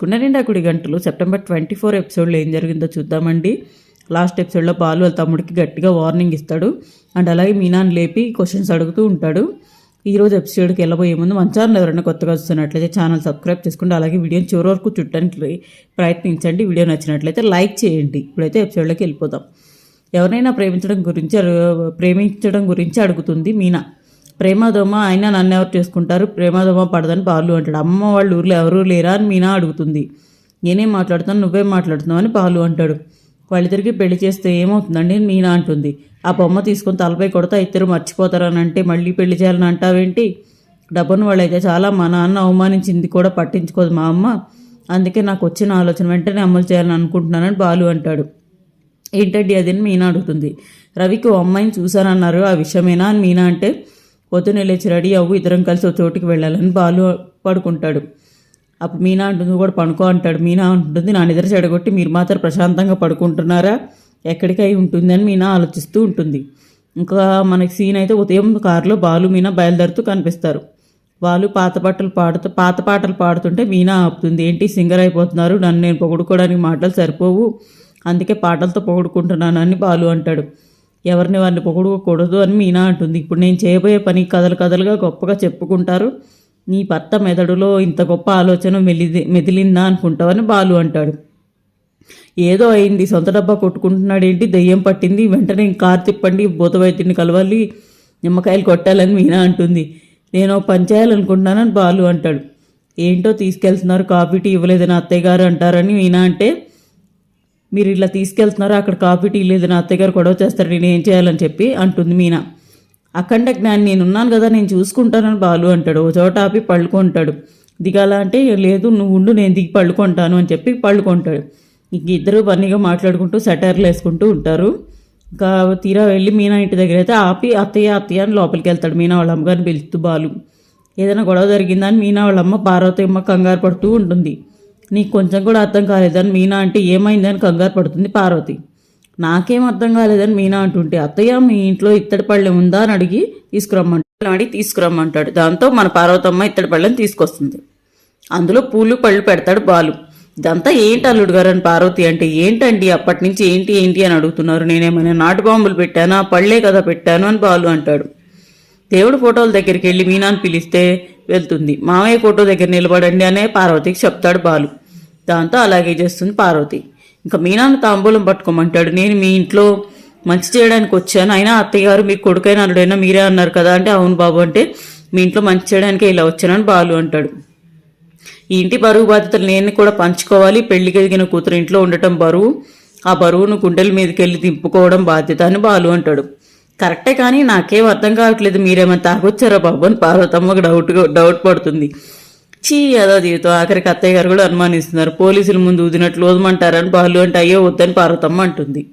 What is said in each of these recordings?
గుండెనిండా కుడి గంటలు September twenty four ఎపిసోడ్లో ఏం జరిగిందో చూద్దామండి. లాస్ట్ ఎపిసోడ్లో బాలు వాళ్ళ తమ్ముడికి గట్టిగా వార్నింగ్ ఇస్తాడు. అండ్ అలాగే మీనాన్ని లేపి క్వశ్చన్స్ అడుగుతూ ఉంటాడు. ఈ రోజు ఎపిసోడ్కి వెళ్ళబోయే ముందు మన ఛానల్ ఎవరైనా కొత్తగా వస్తున్నట్లయితే ఛానల్ సబ్స్క్రైబ్ చేసుకుంటే అలాగే వీడియోని చివరి వరకు చుట్టడానికి ప్రయత్నించండి. వీడియో నచ్చినట్లయితే లైక్ చేయండి. ఇప్పుడైతే ఎపిసోడ్లోకి వెళ్ళిపోతాం ఎవరైనా ప్రేమించడం గురించి ప్రేమించడం గురించి అడుగుతుంది మీనా. ప్రేమదోమ అయినా నన్ను ఎవరు చేసుకుంటారు? ప్రేమదోమ పడదని పాలు అంటాడు. అమ్మ వాళ్ళు ఊర్లో ఎవరూ లేరా అని మీనా అడుగుతుంది. నేనేం మాట్లాడుతాను నువ్వేం మాట్లాడుతున్నావు అని పాలు అంటాడు. వాళ్ళిద్దరికి పెళ్ళి చేస్తే ఏమవుతుందండి? మీనా అంటుంది. ఆ బొమ్మ తీసుకొని తలపై కొడతా ఇద్దరు మర్చిపోతారని అంటే మళ్ళీ పెళ్ళి చేయాలని అంటావేంటి? డబ్బును వాళ్ళైతే చాలా మా నాన్న అవమానించింది కూడా పట్టించుకోదు మా అమ్మ. అందుకే నాకు వచ్చిన ఆలోచన వెంటనే అమలు చేయాలని అనుకుంటున్నానని బాలు అంటాడు. ఏంటండి అది అని మీనా అడుగుతుంది. రవికి ఓ అమ్మాయిని చూశానన్నారు. ఆ విషయమేనా అని మీనా అంటే పొద్దున్నే లేచి రెడీ అవ్వు ఇద్దరం కలిసి ఒక చోటుకి వెళ్ళాలని బాలు పడుకుంటాడు. అప్పుడు మీనా అంటుంది కూడా పడుకో అంటాడు. మీనా అంటుంది నా నిద్ర చెడగొట్టి మీరు మాత్రం ప్రశాంతంగా పడుకుంటున్నారా? ఎక్కడికి అయి ఉంటుంది అని మీనా ఆలోచిస్తూ ఉంటుంది. ఇంకా మనకి సీన్ అయితే ఉదయం కారులో బాలు మీనా బయలుదేరుతూ కనిపిస్తారు. వాళ్ళు పాత పాటలు పాడుతూ పాత పాటలు పాడుతుంటే మీనా ఆపుతుంది. ఏంటి సింగర్ అయిపోతున్నారు నన్ను నేను పొగుడుకోవడానికి మాటలు సరిపోవు అందుకే పాటలతో పొగుడుకుంటున్నాను అని బాలు అంటాడు. ఎవరిని వారిని పొగుడుకోకూడదు అని మీనా అంటుంది. ఇప్పుడు నేను చేయబోయే పని కథలు కథలుగా గొప్పగా చెప్పుకుంటారు. నీ భర్త మెదడులో ఇంత గొప్ప ఆలోచన మెలిది మెదిలిందా అనుకుంటావని బాలు అంటాడు. ఏదో అయింది. సొంత డబ్బా కొట్టుకుంటున్నాడు ఏంటి దెయ్యం పట్టింది. వెంటనే కారు తిప్పండి. భూత వైద్యుని కలవాలి. నిమ్మకాయలు కొట్టాలని మీనా అంటుంది. నేను పని చేయాలనుకుంటున్నానని బాలు అంటాడు. ఏంటో తీసుకెళ్తున్నారు. కాఫీ టీ ఇవ్వలేదని అత్తయ్య గారు అంటారని మీనా అంటే మీరు ఇలా తీసుకెళ్తున్నారు? అక్కడ కాఫీ టీ లేదు అత్తయ్య గారు గొడవ చేస్తారు నేను ఏం చేయాలని చెప్పి అంటుంది మీనా. అఖండ జ్ఞాని నేను ఉన్నాను కదా నేను చూసుకుంటానని బాలు అంటాడు. ఓ చోట ఆపి పళ్ళుకుంటాడు. దిగాల అంటే లేదు నువ్వు ఉండు నేను దిగి పళ్ళుకుంటాను అని చెప్పి పళ్ళుకుంటాడు. ఇంక ఇద్దరు బన్నీగా మాట్లాడుకుంటూ సెటర్లు వేసుకుంటూ ఉంటారు. ఇంకా తీరా వెళ్ళి మీనా ఇంటి దగ్గర అయితే ఆపి అత్తయ్య అత్తయ్య అని లోపలికి వెళ్తాడు. మీనా వాళ్ళ అమ్మగారిని పిలుస్తూ బాలు. ఏదైనా గొడవ జరిగిందని మీనా వాళ్ళ అమ్మ కంగారు పడుతూ ఉంటుంది. నీకు కొంచెం కూడా అర్థం కాలేదని మీనా అంటే ఏమైందని కంగారు పడుతుంది పార్వతి. నాకేం అర్థం కాలేదని మీనా అంటుంటే అత్తయ్య మీ ఇంట్లో ఇత్తడి పళ్ళెం ఉందా అని అడిగి తీసుకురమ్మంటాడు అడిగి తీసుకురమ్మంటాడు. దాంతో మన పార్వతమ్మ ఇత్తడి పళ్ళెం తీసుకొస్తుంది. అందులో పూలు పళ్ళు పెడతాడు బాలు. ఇదంతా ఏంటి అల్లుడు గారు అని పార్వతి అంటే ఏంటండి అప్పటి నుంచి ఏంటి ఏంటి అని అడుగుతున్నారు. నేనేమైనా నాటు బాంబులు పెట్టానా? పళ్ళే కదా పెట్టాను అని బాలు అంటాడు. దేవుడు ఫోటోల దగ్గరికి వెళ్ళి మీనాను పిలిస్తే వెళ్తుంది. మామయ్య ఫోటో దగ్గర నిలబడండి అనే పార్వతికి చెప్తాడు బాలు. దాంతో అలాగే చేస్తుంది పార్వతి. ఇంకా మీనాను తాంబూలం పట్టుకోమంటాడు. నేను మీ ఇంట్లో మంచి చేయడానికి వచ్చాను. అయినా అత్తయ్య గారు మీ కొడుకైన అల్లుడైనా మీరే అన్నారు కదా అంటే అవును బాబు అంటే మీ ఇంట్లో మంచి చేయడానికి ఇలా వచ్చానని బాలు అంటాడు. ఈ ఇంటి బరువు బాధ్యతలు నేను కూడా పంచుకోవాలి. పెళ్ళికి ఎదిగిన కూతురు ఇంట్లో ఉండటం బరువు. ఆ బరువును గుండెల మీదకి వెళ్ళి దింపుకోవడం బాధ్యత అని బాలు అంటాడు. కరెక్టే కానీ నాకేం అర్థం కావట్లేదు. మీరేమైనా తాగొచ్చారా బాబు అని పార్వతమ్మకు డౌట్ డౌట్ పడుతుంది. చీ అదో జీవితం. ఆఖరికి అత్తయ్య గారు కూడా అనుమానిస్తున్నారు. పోలీసుల ముందు ఊదినట్లు ఊదమంటారని బాలు అంటే అయ్యో వద్దని పార్వతమ్మ అంటుంది.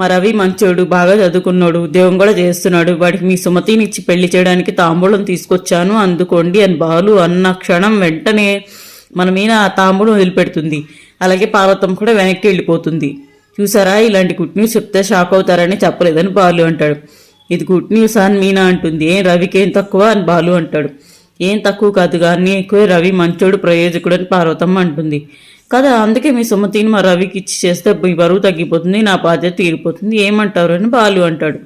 మరి అవి మంచోడు బాగా చదువుకున్నాడు ఉద్యోగం కూడా చేస్తున్నాడు. వాడికి మీ సుమతిని ఇచ్చి పెళ్ళి చేయడానికి తాంబూలం తీసుకొచ్చాను అందుకోండి అని బాలు అన్న క్షణం వెంటనే మన మీద ఆ తాంబూలం వదిలిపెడుతుంది. అలాగే పార్వతం కూడా వెనక్కి వెళ్ళిపోతుంది. చూసారా ఇలాంటి గుడ్ న్యూస్ చెప్తే షాక్ అవుతారని చెప్పలేదని బాలు అంటాడు. ఇది గుడ్ న్యూస్ అని మీనా అంటుంది. ఏం రవికి ఏం తక్కువ? అని బాలు అంటాడు. ఏం తక్కువ కాదు కానీ ఎక్కువ రవి మంచోడు ప్రయోజకుడు అని పార్వతమ్మ అంటుంది. కదా అందుకే మీ సుమతిని మా రవికి ఇచ్చి చేస్తే మీ బరువు తగ్గిపోతుంది నా బాధ్యత తీరిపోతుంది ఏమంటారు అని బాలు అంటాడు.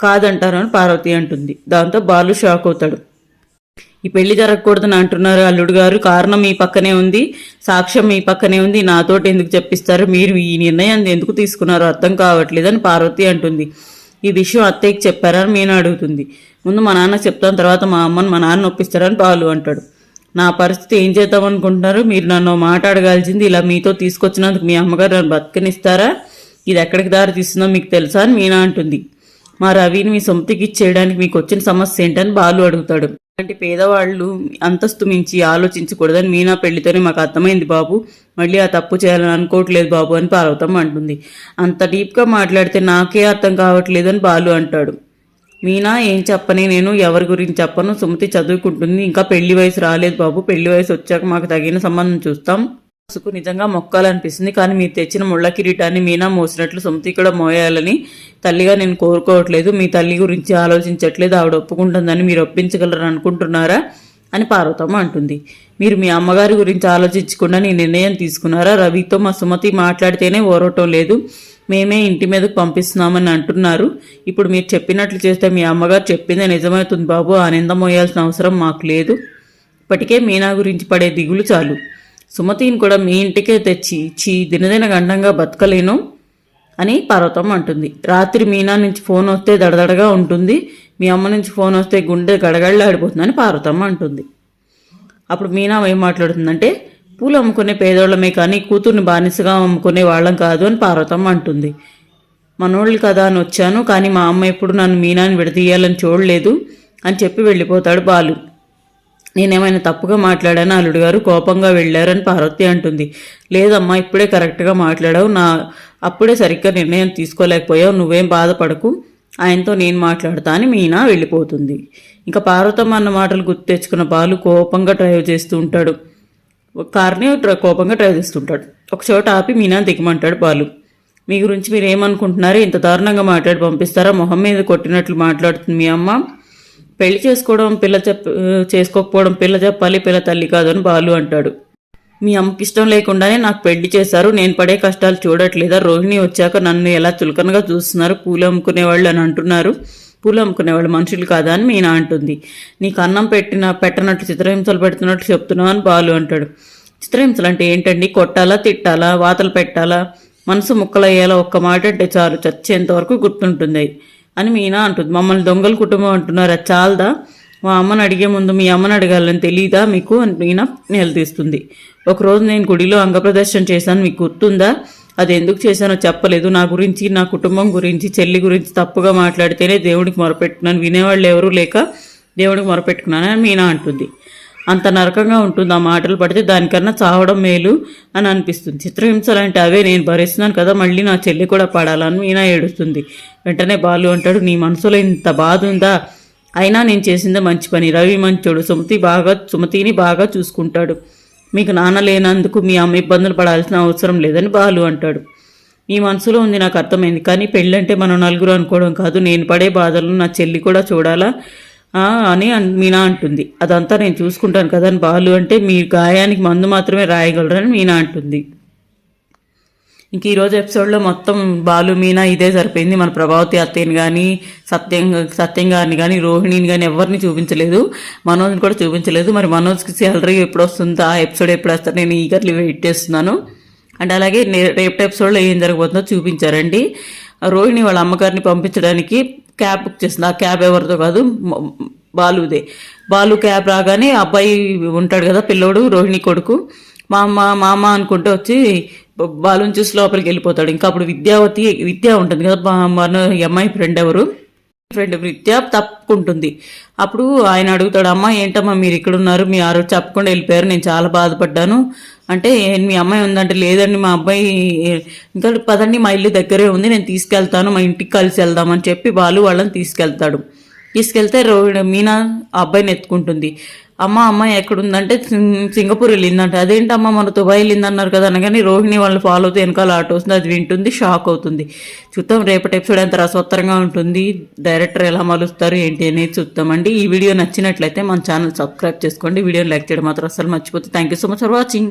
కాదంటారు అని పార్వతి అంటుంది. దాంతో బాలు షాక్ అవుతాడు. ఈ పెళ్ళి జరగకూడదని అంటున్నారు అల్లుడు గారు. కారణం మీ పక్కనే ఉంది. సాక్ష్యం మీ పక్కనే ఉంది. నాతోటి ఎందుకు చెప్పిస్తారు? మీరు ఈ నిర్ణయాన్ని ఎందుకు తీసుకున్నారో అర్థం కావట్లేదని పార్వతి అంటుంది. ఈ విషయం అత్తయ్యకి చెప్పారని మీనా అడుగుతుంది. ముందు మా నాన్న చెప్తాను తర్వాత మా అమ్మను మా నాన్న ఒప్పిస్తారని బాలు అంటాడు. నా పరిస్థితి ఏం చేద్దాం అనుకుంటున్నారు? మీరు నన్ను మాట్లాడగాల్చింది మాట అడగాల్సింది ఇలా మీతో తీసుకొచ్చినందుకు మీ అమ్మగారు నన్ను బతకనిస్తారా? ఇది ఎక్కడికి దారి తీస్తుందో మీకు తెలుసా అని మీనా అంటుంది. మా రవిని మీ సొంతకి ఇచ్చేయడానికి మీకు వచ్చిన సమస్య ఏంటని బాలు అడుగుతాడు. అలాంటి పేదవాళ్ళు అంతస్తు మించి ఆలోచించకూడదని మీనా పెళ్ళితోనే మాకు అర్థమైంది బాబు. మళ్ళీ ఆ తప్పు చేయాలని అనుకోవట్లేదు బాబు అని పార్వతమ్మ అంటుంది. అంత డీప్గా మాట్లాడితే నాకే అర్థం కావట్లేదు అని బాలు అంటాడు. మీనా ఏం చెప్పని నేను ఎవరి గురించి చెప్పను. సుమతి చదువుకుంటుంది. ఇంకా పెళ్ళి వయసు రాలేదు బాబు. పెళ్ళి వయసు వచ్చాక మాకు తగిన సంబంధం చూస్తాం. మనసుకు నిజంగా మొక్కాలనిపిస్తుంది. కానీ మీరు తెచ్చిన ముళ్ళ కిరీటాన్ని మీనా మోసినట్లు సుమతి కూడా మోయాలని తల్లిగా నేను కోరుకోవట్లేదు. మీ తల్లి గురించి ఆలోచించట్లేదు. ఆవిడ ఒప్పుకుంటుందని మీరు ఒప్పించగలరు అనుకుంటున్నారా అని పార్వతమ్మ అంటుంది. మీరు మీ అమ్మగారి గురించి ఆలోచించకుండా నీ నిర్ణయం తీసుకున్నారా? రవితో మా సుమతి మాట్లాడితేనే ఓరవటం లేదు. మేమే ఇంటి మీదకు పంపిస్తున్నామని అంటున్నారు. ఇప్పుడు మీరు చెప్పినట్లు చేస్తే మీ అమ్మగారు చెప్పిందే నిజమవుతుంది బాబు. ఆనందం మోయాల్సిన అవసరం మాకు లేదు. ఇప్పటికే మీనా గురించి పడే దిగులు చాలు. సుమతిని కూడా మీ ఇంటికే తెచ్చి చీ దినదిన గండంగా బతకలేను అని పార్వతమ్మ అంటుంది. రాత్రి మీనా నుంచి ఫోన్ వస్తే దడదడగా ఉంటుంది. మీ అమ్మ నుంచి ఫోన్ వస్తే గుండె గడగడలాడిపోతుందని పార్వతమ్మ అంటుంది. అప్పుడు మీనా ఏం మాట్లాడుతుందంటే పూలు అమ్ముకునే పేదోళ్ళమే కానీ కూతుర్ని బానిసగా అమ్ముకునే వాళ్ళం కాదు అని పార్వతమ్మ అంటుంది. మనోళ్ళు కదా అని వచ్చాను కానీ మా అమ్మ ఎప్పుడు నన్ను మీనాని విడదీయాలని చూడలేదు అని చెప్పి వెళ్ళిపోతాడు బాలు. నేనేమైనా తప్పుగా మాట్లాడాను? అల్లుడు గారు కోపంగా వెళ్ళారని పార్వతి అంటుంది. లేదమ్మా ఇప్పుడే కరెక్ట్గా మాట్లాడావు. నా అప్పుడే సరిగ్గా నిర్ణయం తీసుకోలేకపోయావు. నువ్వేం బాధపడకు. ఆయనతో నేను మాట్లాడతా అని మీనా వెళ్ళిపోతుంది. ఇంకా పార్వతమ్మ అన్న మాటలు గుర్తు తెచ్చుకున్న బాలు కోపంగా డ్రైవ్ చేస్తూ ఉంటాడు. కార్ని కోపంగా డ్రైవ్ చేస్తుంటాడు ఒక చోట ఆపి మీనా దిగమంటాడు బాలు. మీ గురించి మీరు ఏమనుకుంటున్నారు ఇంత దారుణంగా మాట్లాడి పంపిస్తారా? మొహం మీద కొట్టినట్లు మాట్లాడుతుంది మీ అమ్మ. పెళ్ళి చేసుకోవడం పిల్ల చెప్ చేసుకోకపోవడం పిల్ల చెప్పాలి పిల్ల తల్లి కాదు అని బాలు అంటాడు. మీ అమ్మకి ఇష్టం లేకుండానే నాకు పెళ్ళి చేశారు నేను పడే కష్టాలు చూడట్లేదా? రోహిణి వచ్చాక నన్ను ఎలా చులకనగా చూస్తున్నారు? పూలు అమ్ముకునేవాళ్ళు అని అంటున్నారు. పూలు అమ్ముకునేవాళ్ళు మనుషులు కాదా అని మీనా అంటుంది. నీకు అన్నం పెట్టిన పెట్టనట్టు చిత్రహింసలు పెడుతున్నట్టు చెప్తున్నావు అని బాలు అంటాడు. చిత్రహింసలు అంటే ఏంటండి? కొట్టాలా తిట్టాలా వాతలు పెట్టాలా? మనసు ముక్కలయ్యేలా ఒక్క మాట అంటే చాలు చచ్చేంత వరకు గుర్తుంటుంది. అని మీనా అంటుంది. మమ్మల్ని దొంగల కుటుంబం అంటున్నారు అది చాలదా? మా అమ్మని అడిగే ముందు మీ అమ్మని అడగాలని తెలియదా మీకు? అని మీనా నిలదీస్తుంది. ఒకరోజు నేను గుడిలో అంగప్రదర్శన చేశాను. మీకు గుర్తుందా? అది ఎందుకు చేశానో చెప్పలేదు. నా గురించి నా కుటుంబం గురించి చెల్లి గురించి తప్పుగా మాట్లాడితేనే దేవుడికి మొరపెట్టుకున్నాను. వినేవాళ్ళు ఎవరూ లేక దేవుడికి మొరపెట్టుకున్నానని మీనా అంటుంది. అంత నరకంగా ఉంటుంది ఆ మాటలు పడితే దానికన్నా చావడం మేలు అని అనిపిస్తుంది. చిత్రహింసలు అంటే అవే నేను భరిస్తున్నాను కదా మళ్ళీ నా చెల్లి కూడా పడాలని మీనా ఏడుస్తుంది. వెంటనే బాలు అంటాడు నీ మనసులో ఇంత బాధ ఉందా? అయినా నేను చేసిందే మంచి పని. రవి మంచోడు సుమతి బాగా సుమతిని బాగా చూసుకుంటాడు. మీకు నాన్న లేనందుకు మీ అమ్మ ఇబ్బందులు పడాల్సిన అవసరం లేదని బాలు అంటాడు. మీ మనసులో ఉంది నాకు అర్థమైంది. కానీ పెళ్ళంటే మనం నలుగురు అనుకోవడం కాదు. నేను పడే బాధలను నా చెల్లి కూడా చూడాలా? అని మీనా అంటుంది. అదంతా నేను చూసుకుంటాను కదా అని బాలు అంటే మీ గాయానికి మందు మాత్రమే రాయగలరని మీనా అంటుంది. ఇంక ఈరోజు ఎపిసోడ్లో మొత్తం బాలు మీనా ఇదే సరిపోయింది. మన ప్రభావతి అత్తయ్యని కానీ సత్యం సత్యం గారిని కానీ రోహిణిని కానీ ఎవరిని చూపించలేదు. మనోజ్ని కూడా చూపించలేదు. మరి మనోజ్కి శాలరీ ఎప్పుడు వస్తుందో ఆ ఎపిసోడ్ ఎప్పుడు వస్తారు నేను ఈగర్లీ వెయిట్ చేస్తున్నాను. అండ్ అలాగే నే- రేపటి ఎపిసోడ్లో ఏం జరగబోతుందో చూపించారండి. రోహిణి వాళ్ళ అమ్మగారిని పంపించడానికి క్యాబ్ బుక్ చేసింది ఆ క్యాబ్ ఎవరితో కాదు బాలుదే. బాలు క్యాబ్ రాగానే అబ్బాయి ఉంటాడు కదా పిల్లోడు రోహిణి కొడుకు. మా అమ్మ మా అనుకుంటూ వచ్చి బాలు బాలుని చూసి లోపలికి వెళ్ళిపోతాడు. ఇంకా అప్పుడు విద్యావతి విద్య ఉంటుంది కదా మన ఎంఐ ఫ్రెండ్ ఎవరు? ఫ్రెండ్ విద్య తప్పుకుంటుంది. అప్పుడు ఆయన అడుగుతాడు అమ్మ ఏంటమ్మా మీరు ఇక్కడ ఉన్నారు మీ ఆరు చెప్పకుండా వెళ్ళిపోయారు నేను చాలా బాధపడ్డాను. అంటే మీ అమ్మాయి ఉందంటే లేదండి మా అబ్బాయి ఇంకా పదండి మా ఇల్లు దగ్గరే ఉంది నేను తీసుకెళ్తాను మా ఇంటికి కలిసి వెళ్దామని చెప్పి బాలు వాళ్ళని తీసుకెళ్తాడు. తీసుకెళ్తే రో మీనా ఆ అబ్బాయిని ఎత్తుకుంటుంది. అమ్మ అమ్మాయి ఎక్కడుందంటే సింగపూర్ వెళ్ళిందంట. అదేంటమ్మా మన దుబాయ్ వెళ్ళిందన్నారు కదా అనగానే రోహిణి వాళ్ళని ఫాలో అవుతూ వెనకాల ఆటో వస్తుంది. అది వింటుంది షాక్ అవుతుంది. చూద్దాం రేపటి ఎపిసోడ్ ఎంత రసవత్తరంగా ఉంటుంది. డైరెక్టర్ ఎలా మలుస్తారు ఏంటి అనేది చూద్దామండి. ఈ వీడియో నచ్చినట్లయితే మన ఛానల్ సబ్స్క్రైబ్ చేసుకోండి. వీడియోని లైక్ చేయడం మాత్రం అసలు మర్చిపోతే. Thank you so much for watching